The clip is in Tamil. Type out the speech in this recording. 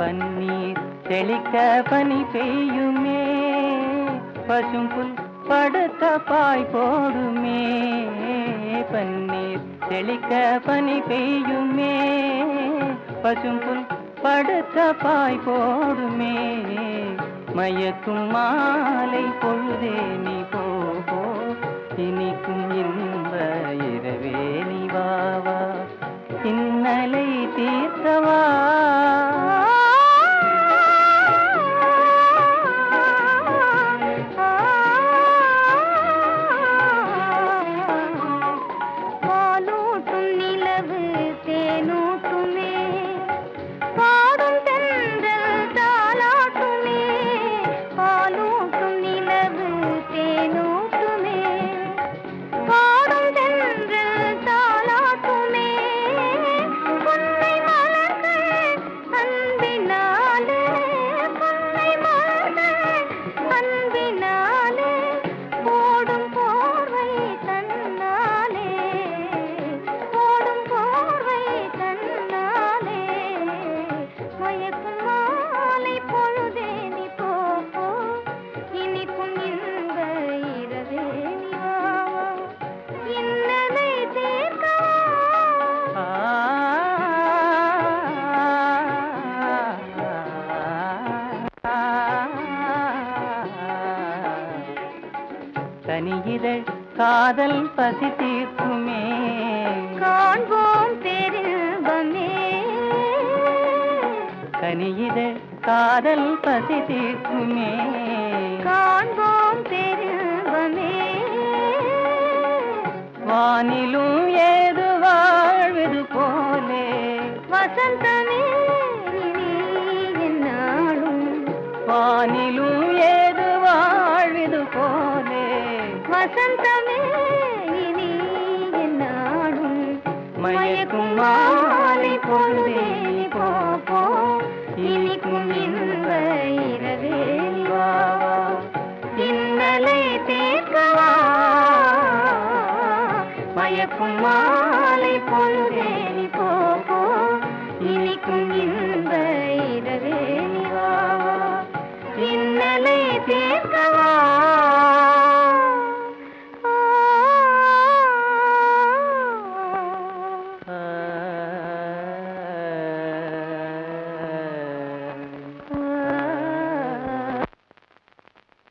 பன்னீர் செழிக்க பனி பெய்யுமே. பசும்புல் படுத்த பாய் போடுமே. பன்னீர் செழிக்க பனி பெய்யுமே. பசும்புல் படுத்த பாய் போடுமே. மயக்கும் மாலை பொழுதே நீ போகோ இனிக்கும் இன்ப இரவே நீ வாவா வா. இன்னலை தீர்த்தவா. தனியிதழ் காதல் பசி தீர்க்குமே. காண்போம் பெரும்பமே கனியிதழ் காதல் பசி தீர்க்குமே. காண்போம் பெரும்பமே வானிலும் ஏது வாழ்வது போலே. வசந்தமே நீ என்னாலும். வானிலும் மயக்கும் மாலை பொழுதே போ இனிக்கும் இந்த இரவே இன்னலை தீர்க்கவா. மயக்கும் மாலை பொழுதே போ இனிக்கும் இந்த இரவே இன்னலை தீர்க்கவா.